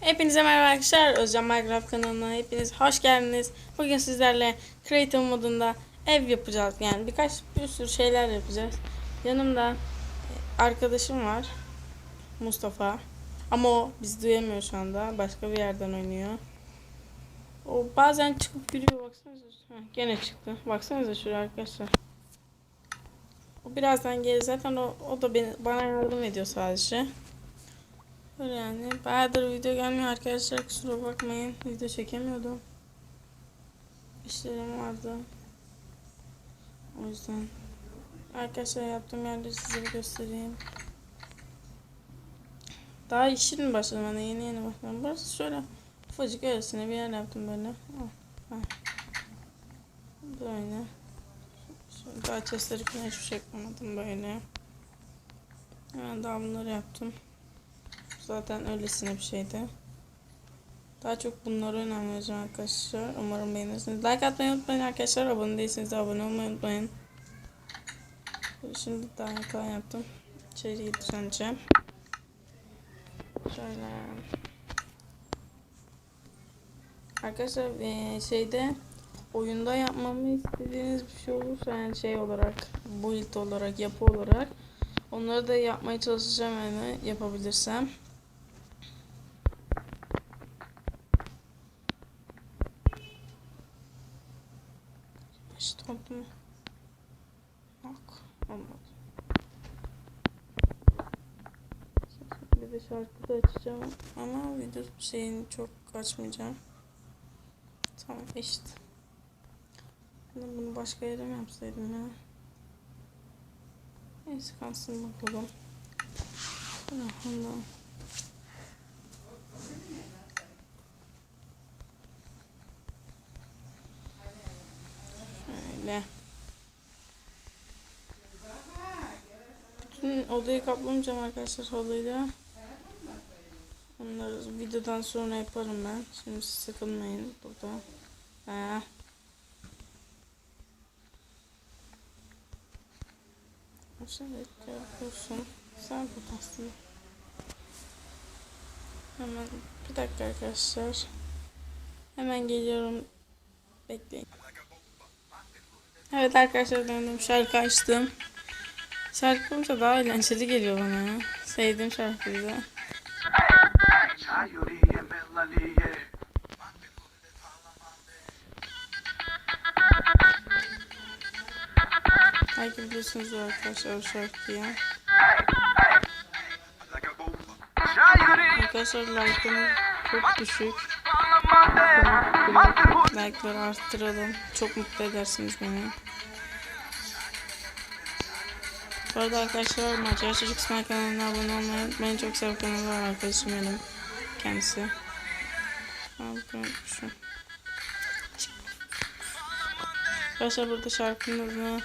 Hepinize merhaba arkadaşlar. Özcan Minecraft kanalına hepiniz hoş geldiniz. Bugün sizlerle Creative modunda ev yapacağız. Yani birkaç bir sürü şeyler yapacağız. Yanımda arkadaşım var. Mustafa. Ama o bizi duyamıyor şu anda. Başka bir yerden oynuyor. O bazen çıkıp gülüyor. Baksanıza. Heh, gene çıktı. Baksanıza şuraya arkadaşlar. O birazdan gelir. Zaten o, o da beni, bana yardım ediyor sadece. Öyle yani. Bayağıdır video gelmiyor arkadaşlar. Kusura bakmayın. Video çekemiyordum. İşlerim vardı. O yüzden. Arkadaşlar yaptığım yerleri size göstereyim. Daha işin başladım hani yeni yeni başladım. Burası şöyle ufacık öylesine bir yer yaptım böyle. Böyle. Daha chestleri falan hiçbir şey yapmadım böyle. Hemen daha bunları yaptım. Zaten öylesine bir şeydi. Daha çok bunlara önem vereceğim arkadaşlar. Umarım beğenirsiniz. Like atmayı unutmayın arkadaşlar. Abone değilseniz de abone olmayı unutmayın. Şimdi daha yatağı yaptım. İçeriye düzenleyeceğim. Şöyle. Arkadaşlar şeyde oyunda yapmamı istediğiniz bir şey olursa yani şey olarak build olarak yapı olarak onları da yapmaya çalışacağım yani yapabilirsem. İşte oldu mu? Yok. Olmadı. Bir de şarkı da açacağım ama video şeyini çok açmayacağım. Tamam işte. Ben bunu başka yere mi yapsaydım ya? Neyse kalsın bakalım. Allah'ım. Şöyle. Bütün odayı kaplamayacağım arkadaşlar halıyla. Onları videodan sonra yaparım ben. Şimdi sıkılmayın burada. Ha. Şimdi yapıyorsun. Sen bu. Hemen bir dakika arkadaşlar. Hemen geliyorum. Bekleyin. Evet arkadaşlar döndüm şarkı açtım. Şarkı olunca daha eğlenceli geliyor bana ya. Sevdiğim şarkı güzel. Sayuriye mellaliye Belki biliyorsunuz arkadaşlar o şarkıyı. Arkadaşlar like'ım çok düşük. Like'ları arttıralım. Çok mutlu edersiniz beni. Bu arada arkadaşlar Macar Çocuk İsmail kanalına abone olmayı unutmayın. Çok sev kanalı var arkadaşım benim. Kendisi. Unutmuşum. Arkadaşlar burada şarkının adını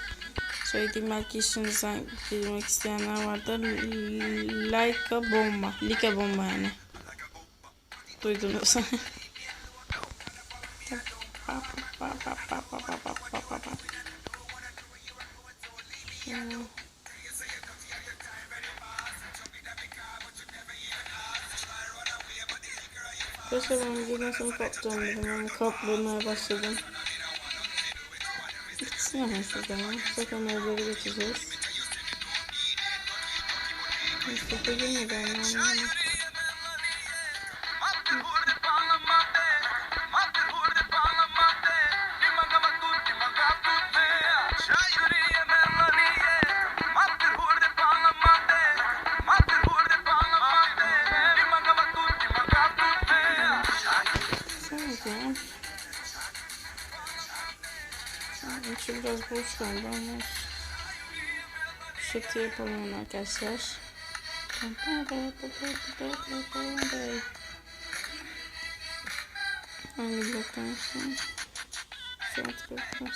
söylediğim belki işinizden girmek isteyenler vardır. Like a bomba. Like a bomba yani. Duydunuz. Arkadaşlar ben videodan sonra dedim ama kaplamaya başladım. Bitsin hemen şuradan. Zaten evleri geçeceğiz. Mustafa girmedi ama anlamadım. İçi biraz boş kaldı ama şıtı yapalım arkadaşlar. Hangi bloktan? Saat bloktan.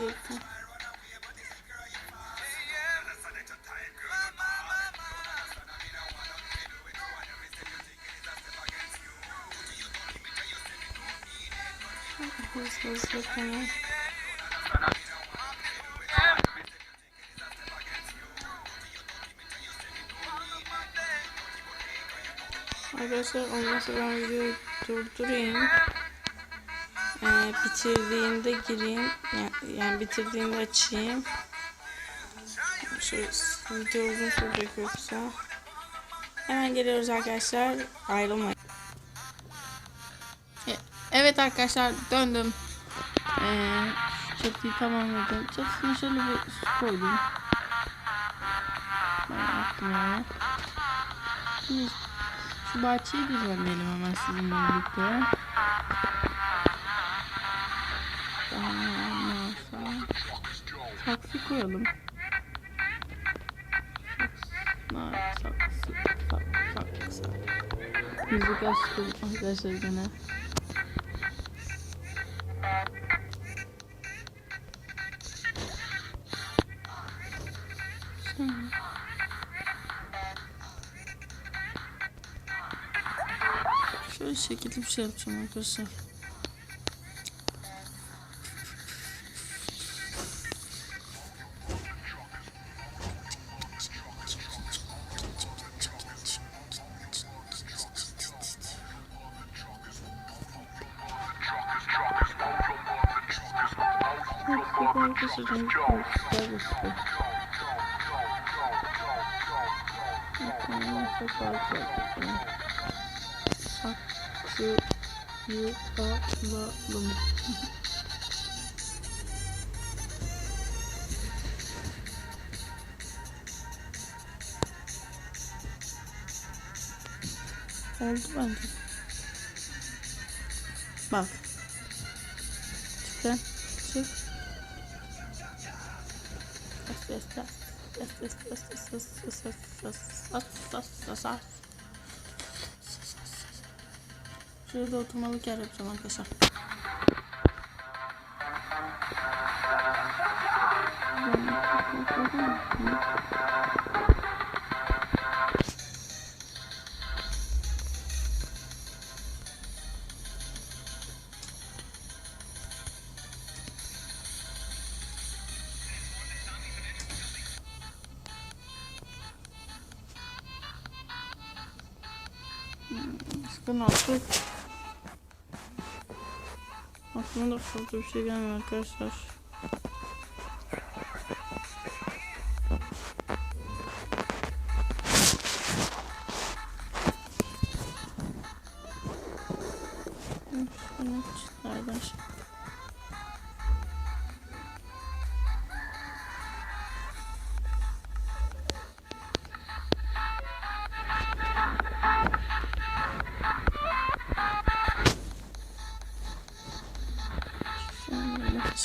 Yeter. Gözlükünü. Arkadaşlar olmazsa ben videoyu durdurayım. Ee, bitirdiğimde gireyim. Yani, yani bitirdiğimde açayım. Şu video uzun sürecek yoksa. Hemen geliyoruz arkadaşlar. Ayrılmayın. Evet arkadaşlar döndüm. Ee, çatıyı tamamladım. Çatısına şöyle bir su koydum. Ben yaptım yani. Şimdi şu bahçeyi düzenleyelim hemen sizinle birlikte. Sonra saksı koyalım. Nar saksı, sak, saksı. Müzik açtım arkadaşlar gene. Şöyle şekilde bir şey yapacağım arkadaşlar. Arkadaşlar renk çok fazla. Saksı yuvarlayalım. Oldu bence. Bak. Çık lan. Çık. Şurada oturmalık yer yapacağım arkadaşlar. Sıkın fazla bir şey gelmiyor arkadaşlar.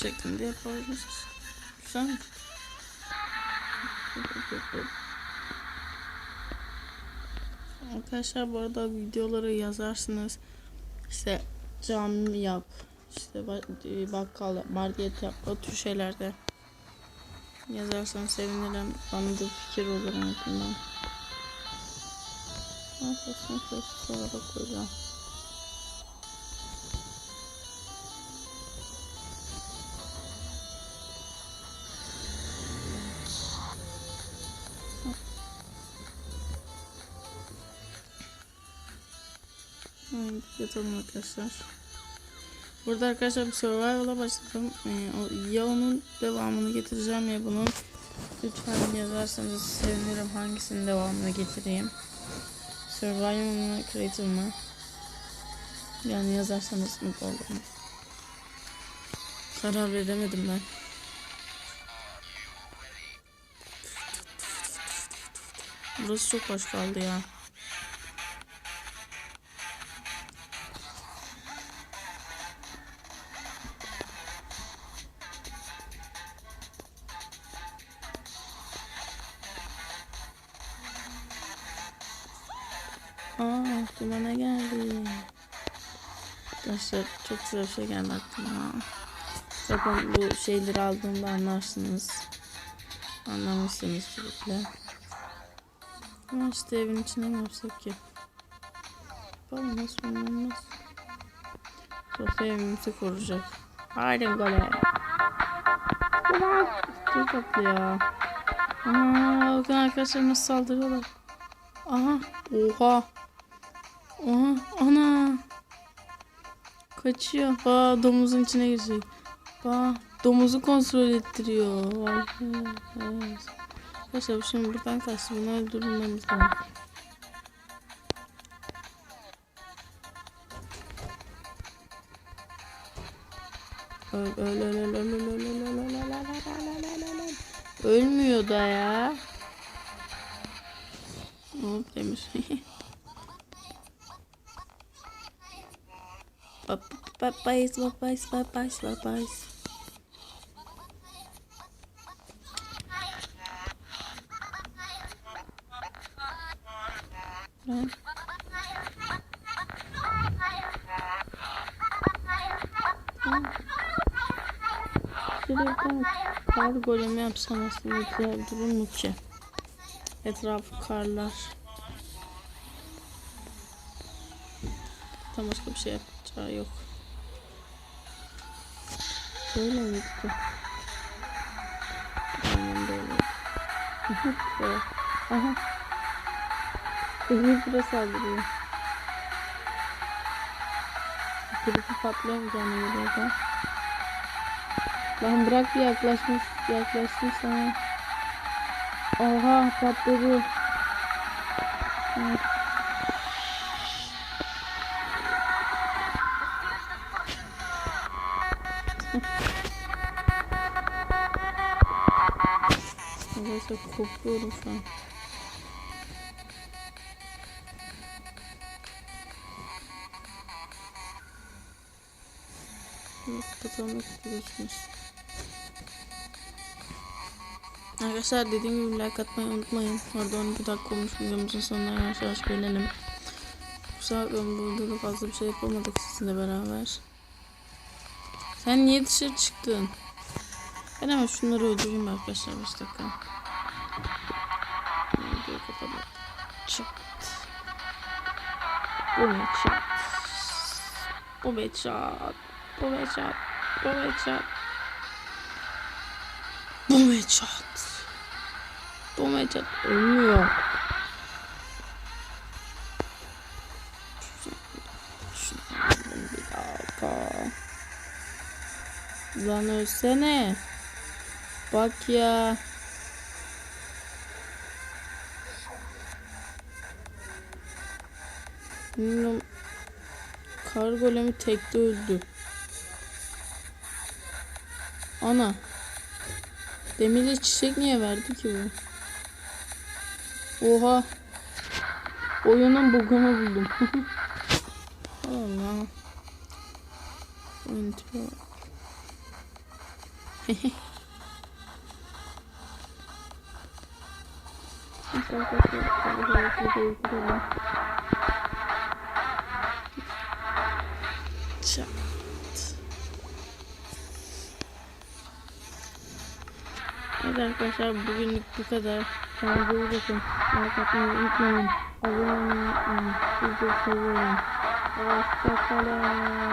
Şeklinde yapabiliriz. Güzel? Arkadaşlar bu arada videoları yazarsınız. İşte cami yap, işte e, bakkal market yap, o tür şeylerde yazarsanız sevinirim. Bana da fikir olur en azından. Şöyle sonra koyacağım. Evet, yatalım arkadaşlar. Burada arkadaşlar bir survival'a başladım. Ee, ya onun devamını getireceğim ya bunun. Lütfen yazarsanız sevinirim hangisinin devamını getireyim. Survival mı, creative mı? Yani yazarsanız mutlu olurum. Karar veremedim ben. Burası çok hoş kaldı ya. Aklıma ne geldi? Arkadaşlar çok güzel bir şey geldi aklıma. Zaten bu şeyleri aldığımda anlarsınız. Anlamışsınız sürekli. Ama işte evin içine mi yapsak ki? Bakalım nasıl olmaz. Sosyal evimizi koruyacak. Haydi gole. Çok tatlı ya. Aa, bakın arkadaşlar nasıl saldırıyorlar. Aha. Oha. Aha ana. Kaçıyor. Ba domuzun içine girecek. Ba domuzu kontrol ettiriyor. Vay evet. Şimdi buradan kaçtı. Bunu öldürmemiz lazım. Ölmüyor da ya. Hop demiş. Papayız, papayız, papayız, papayız. Ben... Şöyle bir kar golemi yapsam aslında güzel durur ki? Etrafı karlar. Tam başka bir şey yapacağı yok. Böyle mi gitti? Aynen böyle. Böyle. Aha. Elimiz bire saldırıyor. Mu canı geliyor da? Lan bırak bir yaklaşmış, yaklaştım sana. Oha patladı. Evet. Arkadaşlar korkuyorum şu an. Kapatalım görüşürüz. Arkadaşlar dediğim gibi like atmayı unutmayın. Orada 12 dakika olmuş videomuzun sonuna yavaş yavaş gelelim. Kusura bakmayın bu videoda fazla bir şey yapamadık sizinle beraber. Sen niye dışarı çıktın? Ben hemen şunları öldüreyim arkadaşlar 5 dakika. Bu headshot. Bu headshot. Bu headshot. Bu headshot. Bu headshot. Bu headshot. Ölmüyor. Bir dakika. Lan ölsene. Bak ya. Bilmiyorum. Kar golemi tekte öldü. Ana. Demirle çiçek niye verdi ki bu? Oha. Oyunun bugunu buldum. Allah. Oyun tipi bak. Çat. Evet arkadaşlar bugünlük bu kadar. Kendinize iyi bakın. Like atmayı unutmayın. Abone olmayı unutmayın. Sizi seviyorum. Hoşçakalın.